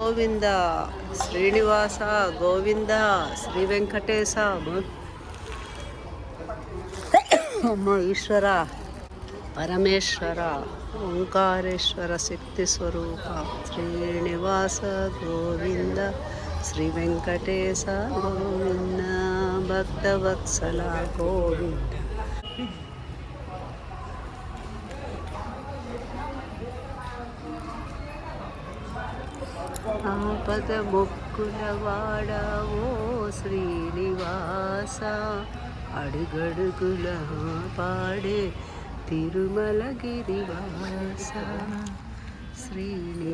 గోవింద శ్రీనివాస గోవింద శ్రీ వెంకటేశ అమ్మ ఈశ్వర పరమేశ్వర ఓంకారేశ్వర శక్తి స్వరూప శ్రీనివాస గోవింద శ్రీ వెంకటేశ గోవింద భక్తవత్సల గోవింద. ఆపద మొక్కుల వాడావో శ్రీనివాస అడుగడుగుల పాడే తిరుమల గిరివాస శ్రీనివాస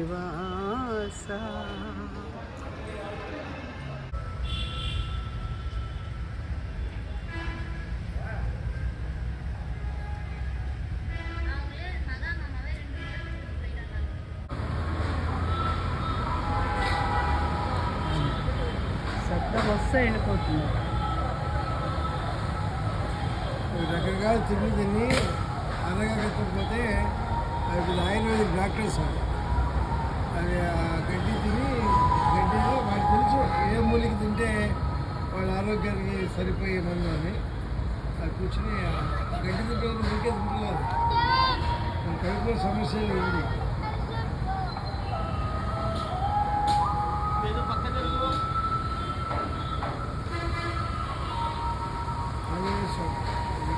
వస్తే వెళ్ళిపోతుంది రకరకాల తిండి తిని అరగకపోతే అది ఆయుర్వేదిక్ డాక్టర్స్ అది గడ్డి తిని గడ్డిలో వాడికి తెలుసు ఏ మూలికి తింటే వాళ్ళ ఆరోగ్యానికి సరిపోయే మందు అని అది కూర్చుని గడ్డి తింటే తింటలేదు మన కడుపులో సమస్యలు ఉంది.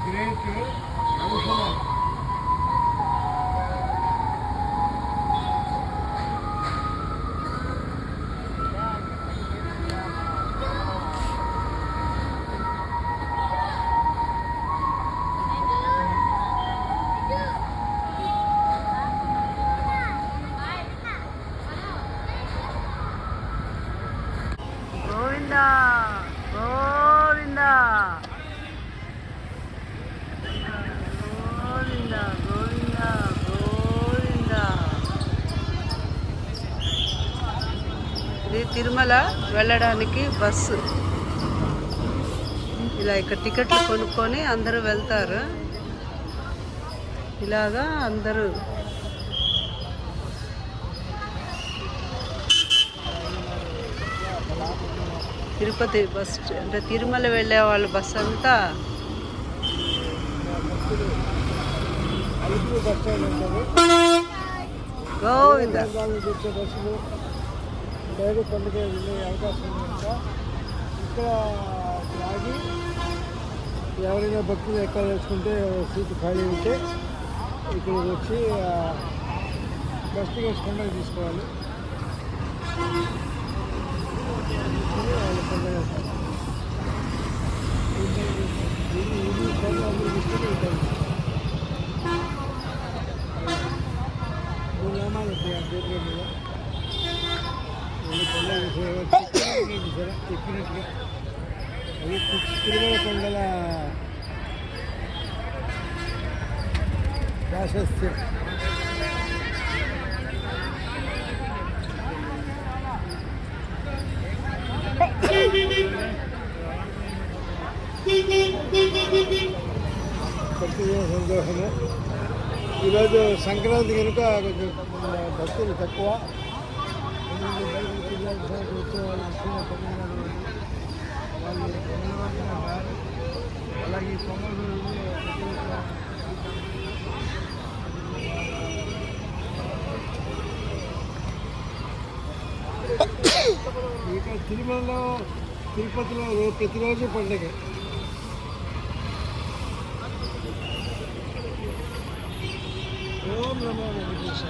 గ్రేట్. గోవింద గోవింద. గోవింద గోవింద గోవింద. ఇది తిరుమల వెళ్ళడానికి బస్సు. ఇలా ఇక్కడ టికెట్లు కొనుక్కొని అందరూ వెళ్తారు. ఇలాగా అందరూ. తిరుపతి బస్ అంటే తిరుమల వెళ్ళే వాళ్ళ బస్ అంతా అలుపు బస్ స్టాండ్ అంటారు గోవింద. వచ్చే బస్సులు డైరీ కొండకే వెళ్ళే అవకాశం ఉంది కనుక ఇక్కడ ఆగి ఎవరైనా భక్తులు ఎక్కాలనుకుంటే సీటు ఖాళీ ఉంటే ఇక్కడికి వచ్చి ఆ, బస్ టికెట్స్ కొండకి తీసుకోవాలి. కొండలు చూసారా? చూసారా? ఎక్కినట్టుగా అది తి- తిరుమల కొండల ప్రాశస్త్యం ప్రతిదిన సంతోషము ఈరోజు సంక్రాంతి కనుక కొంచెం భక్తులు తక్కువ. అలాగే ఈ కొమ్మలు ఇక్కడ తిరుమలలో తిరుపతిలో ప్రతిరోజు పండుగ. ಓಂ ನಮೋ ವೆಂಕಟೇಶ